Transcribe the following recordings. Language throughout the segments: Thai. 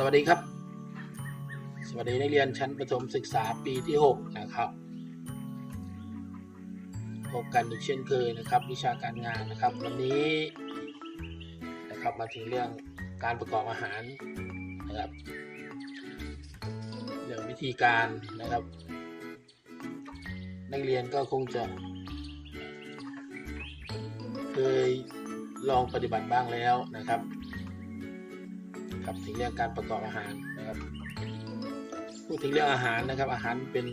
สวัสดีครับ สวัสดีนักเรียนชั้นประถมศึกษาปีที่ 6 นะครับพบกันอีกเช่นเคยนะครับ วิชาการงานนะครับ วันนี้นะครับมาถึงเรื่องการประกอบอาหารนะครับเรื่องวิธีการนะครับ นักเรียนก็คงจะ เคยลองปฏิบัติบ้างแล้วนะครับ ครับถึงเรื่องการประกอบอาหารนะครับ พูดถึงเรื่องอาหารนะครับ อาหารเป็น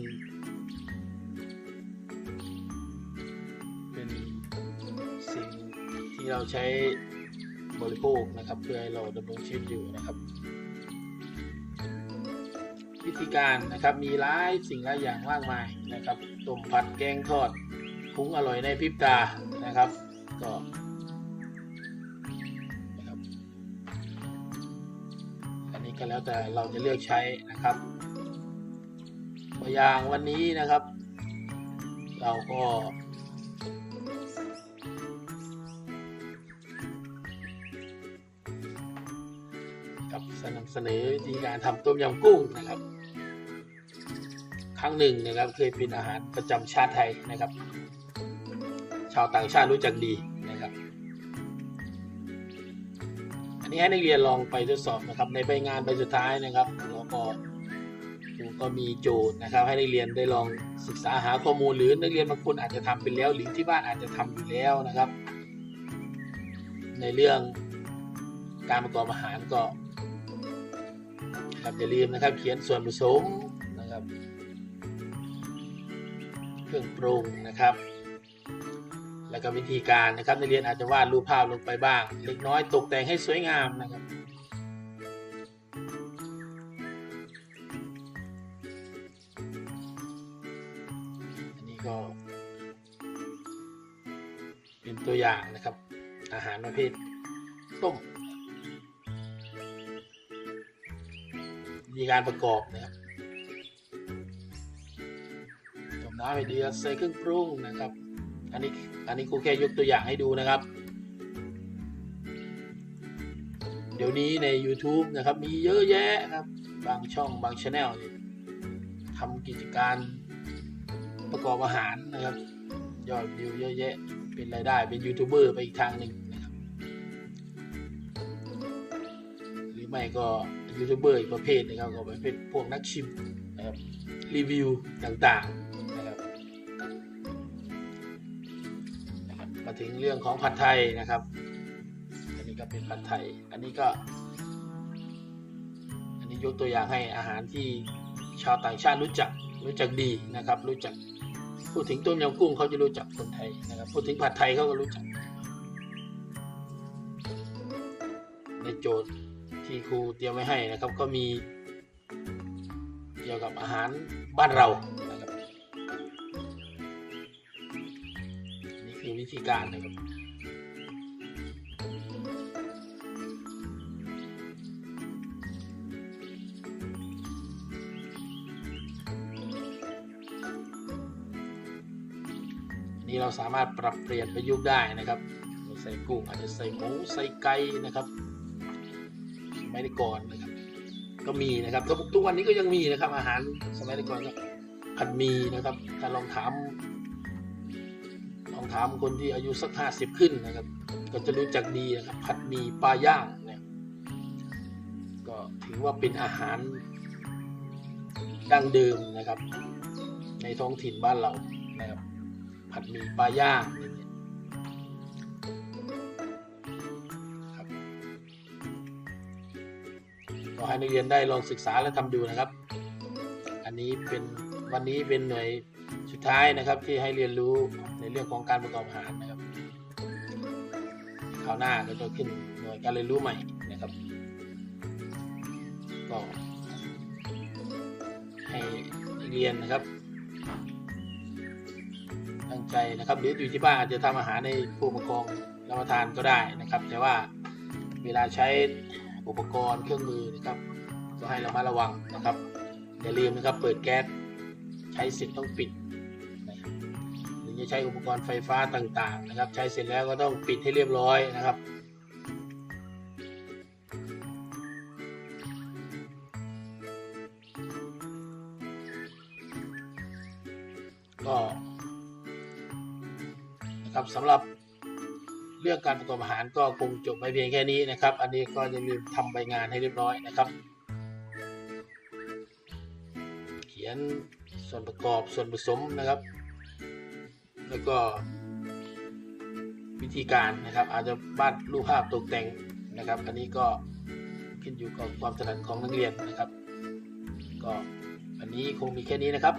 เป็นสิ่งที่เราใช้บริโภคนะครับเพื่อให้เราดำรงชีวิตอยู่นะครับ วิธีการนะครับมีหลายสิ่งหลายอย่างมากมายนะครับต้มผัดแกงทอดปรุงอร่อยในพริบตานะครับ ก็ ก็แล้วแต่เราจะเลือกใช้นะครับตัวอย่างวันนี้นะครับ เราก็กับสนำเสนอวิธีการทำต้มยำกุ้งนะครับ ครั้งหนึ่งนะครับเคยเป็นอาหารประจำชาติไทยนะครับ ชาวต่างชาติรู้จักดี อันนี้ให้นักเรียนลองไปทดสอบนะครับ ในใบงานใบสุดท้ายนะครับแล้วก็ครูก็มีโจทย์นะครับ ให้นักเรียนได้ลองศึกษาหาข้อมูลหรือนักเรียนบางคนอาจจะทำเป็นแล้ว หรือที่บ้านอาจจะทำอยู่แล้วนะครับ ในเรื่องการประกอบอาหารก็ครับอย่าลืมนะครับ เขียนส่วนผสมนะครับ เครื่องปรุงนะครับ แล้วก็วิธีการนะครับนักเรียนอาจจะวาดรูปภาพลงไปบ้าง เล็กน้อยตกแต่งให้สวยงามนะครับอันนี้ก็ เป็นตัวอย่างนะครับ อาหารประเภทต้มวิธีการประกอบนะครับต้มน้ำให้เดือดใส่เครื่องปรุงนะครับ อันนี้อันนี้ครูแค่ยกตัวอย่างให้ดูนะครับ เดี๋ยวนี้ใน YouTube นะครับมีเยอะแยะครับ บางช่องบางช anel เนี่ยทำกิจการประกอบอาหารนะครับ ยอดวิวเยอะแยะเป็นรายได้เป็นยูทูบเบอร์ไปอีกทางหนึ่งนะครับ หรือไม่ก็ยูทูบเบอร์อีกประเภทนะครับก็ประเภทพวกนักชิมนะครับรีวิวต่างๆนะครับ มาถึงเรื่องของผัดไทยนะครับ อันนี้ก็เป็นผัดไทย อันนี้ก็ อันนี้ยกตัวอย่างให้อาหารที่ชาวต่างชาติรู้จักรู้จักดีนะครับ รู้จักพูดถึงต้มยำกุ้งเขาจะรู้จักคนไทยนะครับพูดถึงผัดไทยเขาก็รู้จัก ในโจทย์ที่ครูเตรียมไว้ให้นะครับ ก็มีเกี่ยวกับอาหารบ้านเรา วิธีการนะครับนี่เราสามารถปรับเปลี่ยนประยุกต์ได้นะครับใส่กุ้งอาจจะใส่หมูใส่ไก่นะครับสมัยก่อนนะครับ ก็มีนะครับทุกวันนี้ก็ยังมีนะครับ อาหารสมัยก่อนก็ผัดมีนะครับถ้าลองถาม ลองถามคนที่อายุสักห้าสิบขึ้นนะครับ ก็จะรู้จักดีนะครับผัดหมี่ปลาย่างเนี่ยก็ถือว่าเป็นอาหารดั้งเดิมนะครับ ในท้องถิ่นบ้านเรานะครับผัดหมี่ปลาย่างครับก็ให้นักเรียนได้ลองศึกษาและทำดูนะครับ อันนี้เป็นวันนี้เป็นหน่วย สุดท้ายนะครับที่ให้เรียนรู้ในเรื่องของการประกอบอาหารนะครับคราวหน้าก็จะขึ้นหน่วยการเรียนรู้ใหม่นะครับ ก็ให้เรียนนะครับตั้งใจนะครับหรืออยู่ที่บ้านอาจจะทำอาหารในผู้ปกครองรับประทานก็ได้นะครับ แต่ว่าเวลาใช้อุปกรณ์เครื่องมือนะครับ ก็ให้เรามาระวังนะครับอย่าลืมนะครับเปิดแก๊ส ใช้เสร็จต้องปิดนะครับหรือจะใช้อุปกรณ์ไฟฟ้าต่างๆนะครับ ใช้เสร็จแล้วก็ต้องปิดให้เรียบร้อยนะครับก็นะครับสำหรับเรื่องการประกอบอาหารก็คงจบไปเพียงแค่นี้นะครับ อันนี้ก็จะมีทำใบงานให้เรียบร้อยนะครับ เขียน ส่วนประกอบส่วนผสมนะครับ แล้วก็วิธีการนะครับ อาจจะวาดรูปภาพตกแต่งนะครับ อันนี้ก็ขึ้นอยู่กับความถนัดของนักเรียนนะครับ ก็อันนี้คงมีแค่นี้นะครับ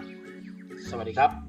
สวัสดีครับ